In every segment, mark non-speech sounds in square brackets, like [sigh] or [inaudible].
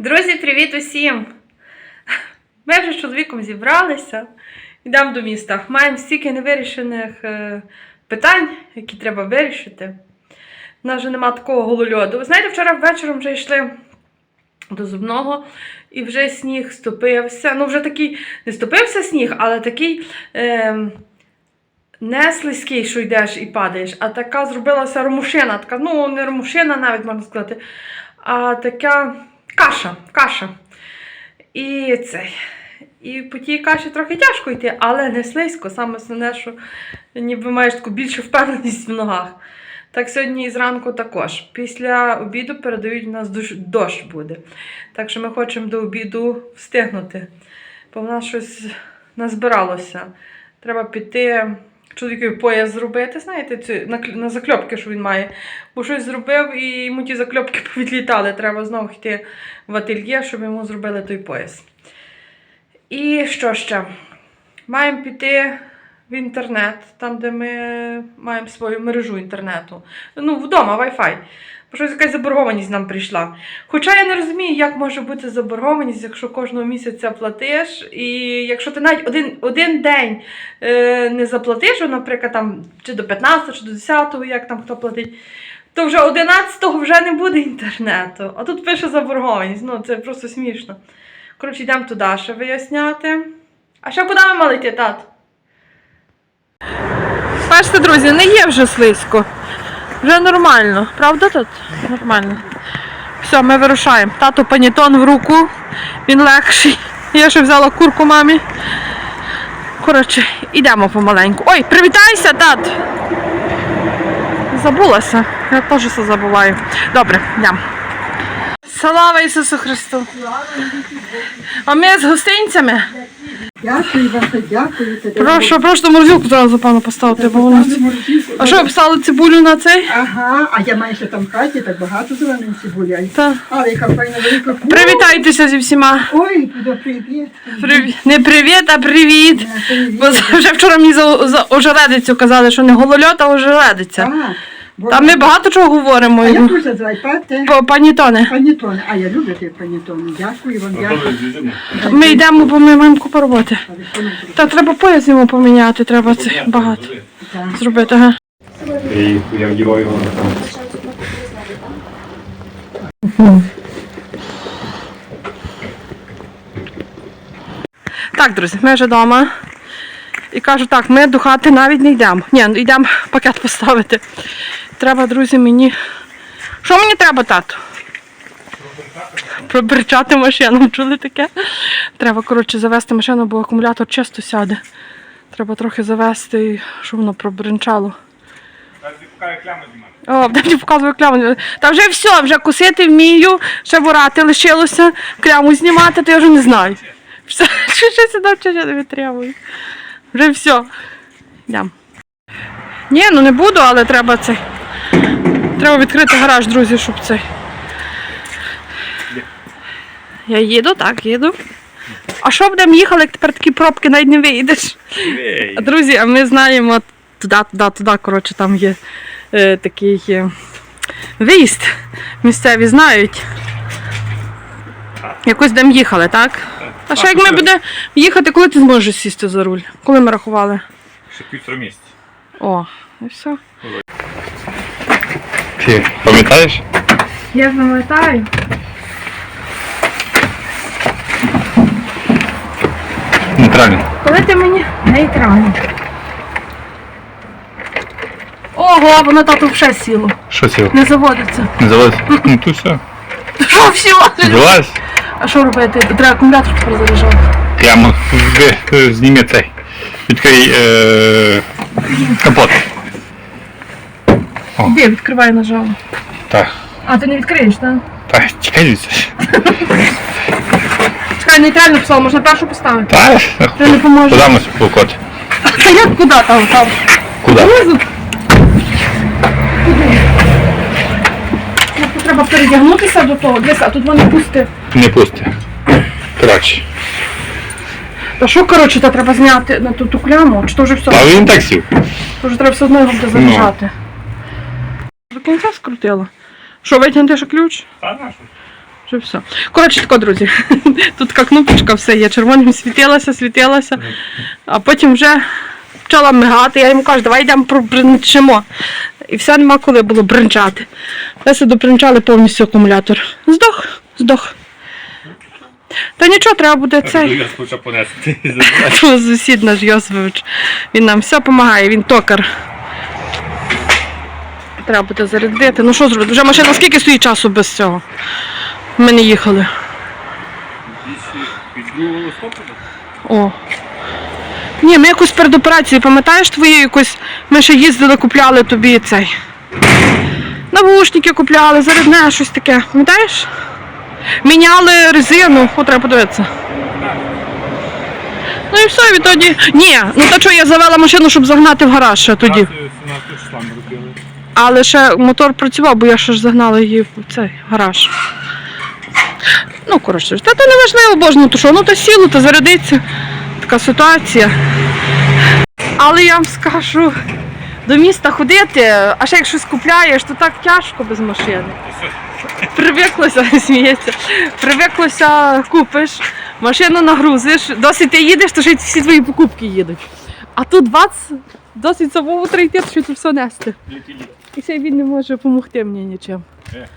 Друзі, привіт усім! Ми вже з чоловіком зібралися, йдемо до міста. Маємо стільки невирішених е, питань, які треба вирішити. У нас вже нема такого голольоду. Знаєте, вчора ввечері вже йшли до зубного і вже сніг стопився. Ну, вже такий не стопився сніг, але такий. Е, не слизький, що йдеш і падаєш, а така зробилася ромушина. Така, ну, не ромушина навіть можна сказати, а така каша. каша. І цей. І по тій каші трохи тяжко йти, але не слизько. Саме основне, що ніби маєш таку більшу впевненість в ногах. Так сьогодні і зранку також. Після обіду передають у нас дощ, буде. Так що ми хочемо до обіду встигнути. Бо в нас щось назбиралося. Треба піти чоловікові пояс зробити, знаєте, ці, на, на закльопки, що він має. Бо щось зробив і йому ті закльопки [laughs] повідлітали. Треба знову йти в ательє, щоб йому зробили той пояс. І що ще? Маємо піти в інтернет, там, де ми маємо свою мережу інтернету. Ну, вдома, Wi-Fi. Бо щось якась заборгованість нам прийшла. Хоча я не розумію, як може бути заборгованість, якщо кожного місяця платиш, і якщо ти навіть один, один день е, не заплатиш, наприклад, там, чи до 15, чи до 10, як там хто платить, то вже 11-го вже не буде інтернету. А тут пише заборгованість. Ну, це просто смішно. Коротше, йдемо туди ще виясняти. А ще куди ми мали йти, тат? Бачите, друзі, не є вже слизько. Вже нормально, правда тут? Нормально. Все, ми вирушаємо. Тато панітон в руку, він легший. Я ще взяла курку мамі. Коротше, йдемо помаленьку. Ой, привітайся, тат! Забулася. Я теж все забуваю. Добре, йдемо. Слава Ісусу Христу! А ми з гостинцями. Дякую вам, дякую. Прошу, прошу морозилку зразу пану поставити, бо воно. А що ви писали цибулю на цей? Ага, а я маю ще там в хаті, так багато зеленої цибулі. Та. Але яка файна велика. Привітайтеся зі всіма. Ой, туди привіт. Привіт. Не привіт, а привіт. Е, привіт. Бо вже вчора мені за, за ожередицю казали, що не голольот, а ожередиця. Так. Бо- Там ми багато чого говоримо. А як ви називаєте? Пате? По- Пані Тоне. А я люблю ті панітони. Дякую вам, дякую. Ми йдемо, бо ми маємо купу роботи. Та треба пояс йому поміняти, треба це багато зробити. Ага. Я вдіваю його на. Так, друзі, ми вже вдома. І кажу, так, ми до хати навіть не йдемо. Ні, ну йдемо пакет поставити. Треба, друзі, мені. Що мені треба, тату? Пробричати машину, чули таке? Треба, коротше, завести машину, бо акумулятор чисто сяде. Треба трохи завести, щоб воно пробринчало. О, де мені показує кляму. Та вже все, вже косити вмію, ще ворати лишилося, кляму знімати, то я вже не знаю. Все, [laughs] що ще сюди вчити не витримую. Вже все. Йдемо. Ні, ну не буду, але треба цей. Треба відкрити гараж, друзі, щоб цей. Я їду, так, їду. А що будемо їхали, як тепер такі пробки навіть не виїдеш? А, Друзі, а ми знаємо туди, туди, туди, коротше, там є е, такий е, виїзд. Місцеві знають. Якось там їхали, так? А що як ми будемо їхати, коли ти зможеш сісти за руль? Коли ми рахували? Ще півтора місяця. О, і все. Ти пам'ятаєш? Я пам'ятаю. Нейтрально. Коли ти мені нейтрально. Ого, воно тату вже сіло. Що це? Не заводиться. Не заводиться? Ну то все. Що все? Залазь. А що робити? Треба акумулятор тепер заряджати. Прямо зніми цей. Відкрий е, капот. Де відкривай нажав. Так. А ти не відкриєш, так? Так, чекай. Чекай, нейтрально писала, можна першу поставити. Так? Це не поможе. Куди ми спілкувати? Та як куди там? там? Куди? Знизу. Просто треба передягнутися до того. Дивись, а тут вони пусти. Не пусти. Коротше. Та що, коротше, та треба зняти на ту, ту кляму? Чи то вже все? А він так сів. То вже треба все одно його буде заряджати. Кінця скрутила. Що, витягнути ще ключ? Та нашу. Вже все. Коротше, тако, друзі. Тут така кнопочка, все є. Червоним світилася, світилася, а потім вже почала мигати. Я йому кажу, давай йдемо пробринчимо. І все нема коли було бринчати. Все допринчали повністю акумулятор. Здох, здох. Та нічого, треба буде цей. Я хочу понести. Сусід наш Йосифович. Він нам все допомагає, він токар. Треба буде зарядити. Ну що зробити? Вже машина скільки стоїть часу без цього? Ми не їхали. О. Ні, ми якусь перед операцією, пам'ятаєш твою якусь, ми ще їздили, купляли тобі цей. Навушники купляли, зарядне, щось таке. Пам'ятаєш? Міняли резину, от треба подивитися. Ну і все, відтоді. Ні, ну та що я завела машину, щоб загнати в гараж ще тоді. Але ще мотор працював, бо я ще ж загнала її в цей гараж. Ну, коротше, та то не важливо, боже, ну то що, ну то сіло, то зарядиться. Така ситуація. Але я вам скажу, до міста ходити, а ще як щось купляєш, то так тяжко без машини. Привиклося, [laughs] сміється. Привиклося, купиш, машину нагрузиш, досить ти їдеш, то ще всі твої покупки їдуть. А тут 20, досить самому трійти, що тут все нести. І він не може допомогти мені нічим. Е.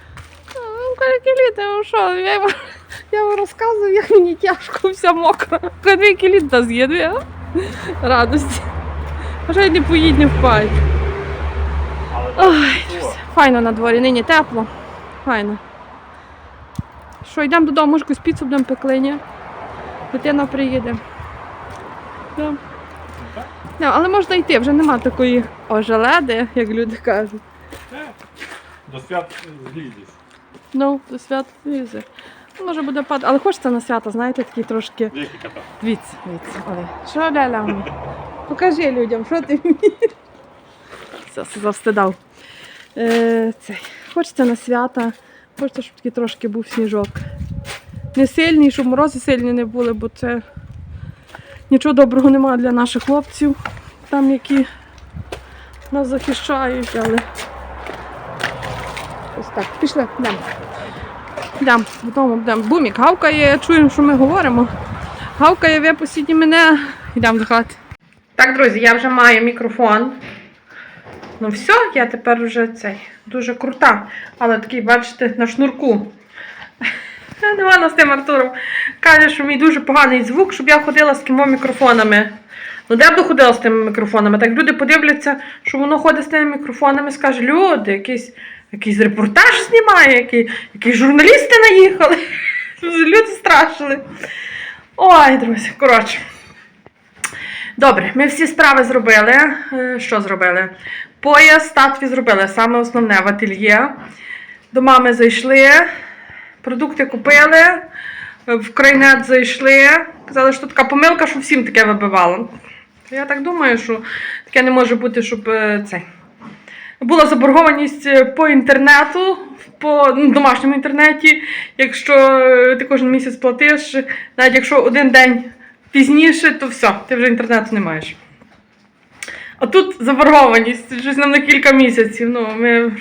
Ну, літа, ну що, я йому, я йому розказую, як мені тяжко, вся мокра. Кілька літа з'їду, а? радості. Що не поїдь, не впасть. Ой, файно на дворі, нині тепло. Файно. Що, йдемо додому, може якусь піцу будемо пекли, ні? Дитина приїде. Да. Да, але можна йти, вже нема такої ожеледи, як люди кажуть. До свят злізеш. Ну, до свят лізе. Ну, Може буде падати, але хочеться на свято, знаєте, такі трошки. Який кота? Дивіться, дивіться. Ой. Що ляля? Покажи людям, що ти вмієш. Все, завстидав. Е, цей. Хочеться на свята, хочеться, щоб такий трошки був сніжок. Не сильний, щоб морози сильні не були, бо це нічого доброго немає для наших хлопців, там, які нас захищають, але. Так, пішли, йдемо. Йдемо, додому будемо. Бумік гавкає, чуємо, що ми говоримо. Гавкає, ви посідні мене, йдемо до хати. Так, друзі, я вже маю мікрофон. Ну все, я тепер вже цей дуже крута, але такий, бачите, на шнурку. [laughs] Нема з тим Артуром. Каже, що мій дуже поганий звук, щоб я ходила з кімо мікрофонами. Ну, де б я ходила з тими мікрофонами? Так люди подивляться, що воно ходить з тими мікрофонами, скаже, люди, якийсь, якийсь репортаж знімає, які, які журналісти наїхали. [laughs] Люди страшили. Ой, друзі, коротше. Добре, ми всі справи зробили. Е, Що зробили? Пояс татві зробили, саме основне в ательє. До мами зайшли, продукти купили, е, в крайнет зайшли. Казали, що така помилка, що всім таке вибивало. Я так думаю, що таке не може бути, щоб е, цей. Була заборгованість е, по інтернету, по ну, домашньому інтернеті. Якщо е, ти кожен місяць платиш, навіть якщо один день пізніше, то все, ти вже інтернету не маєш. А тут заборгованість, щось нам на кілька місяців. Ну, ми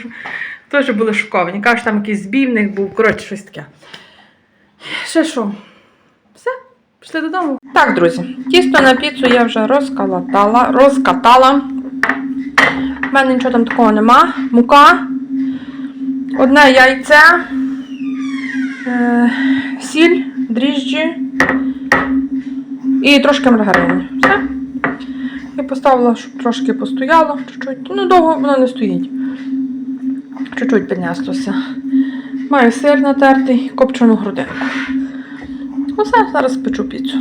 теж були шоковані. Кажуть, там якийсь збій в них був, коротше, щось таке. Ще що? Все, пішли додому. Так, друзі, тісто на піцу я вже розкалатала, розкатала. У мене нічого там такого нема. Мука, одне яйце, е, сіль, дріжджі і трошки маргарину. Все. Я поставила, щоб трошки постояло, чуть-чуть. Ну, довго воно не стоїть. Чуть-чуть піднеслося. Маю сир натертий, копчену грудинку. Усе, зараз печу піцу.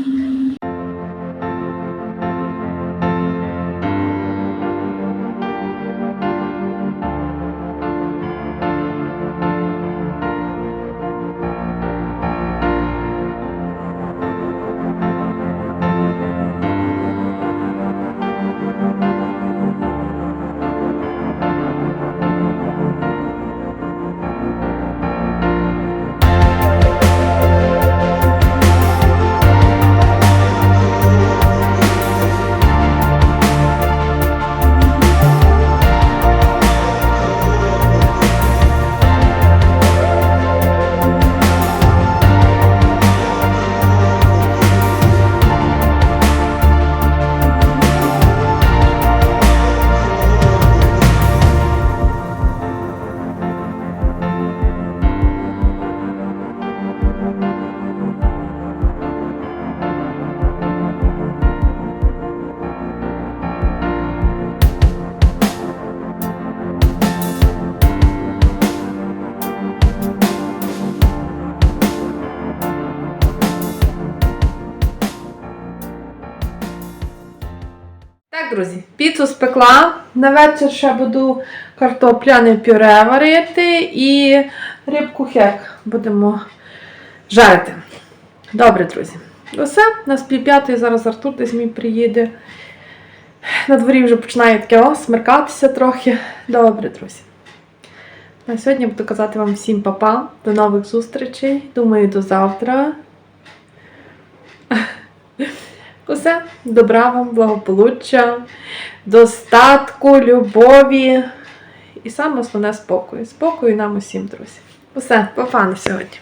Так, друзі, піцу спекла. На вечір ще буду картопляне пюре варити і рибку хек будемо жарити. Добре, друзі. Усе, у нас пів п'ятої, зараз Артур десь мій приїде. На дворі вже починає таке о, смеркатися трохи. Добре, друзі. На сьогодні буду казати вам всім папа. До нових зустрічей. Думаю, до завтра. Усе, добра вам, благополуччя, достатку, любові і саме основне спокою. Спокою нам усім, друзі. Усе, папа на сьогодні.